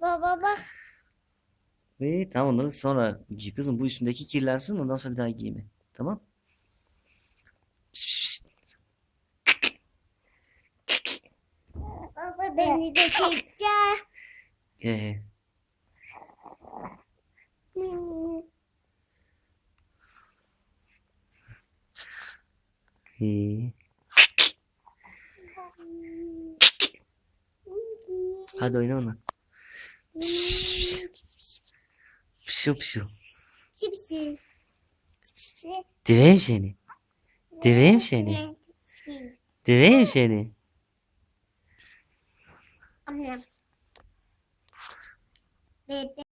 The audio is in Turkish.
baba bak. Ve tamam onları sonra giy kızım. Bu üstündeki kirlensin ondan sonra bir daha giyme. Tamam? Baba beni de çekecek. Ee, iyi. Hadi oyna ona. Pişu pişu. Çipsi. Çipsi. Direyim seni. Direyim seni. Direyim seni. Annem. Bebe.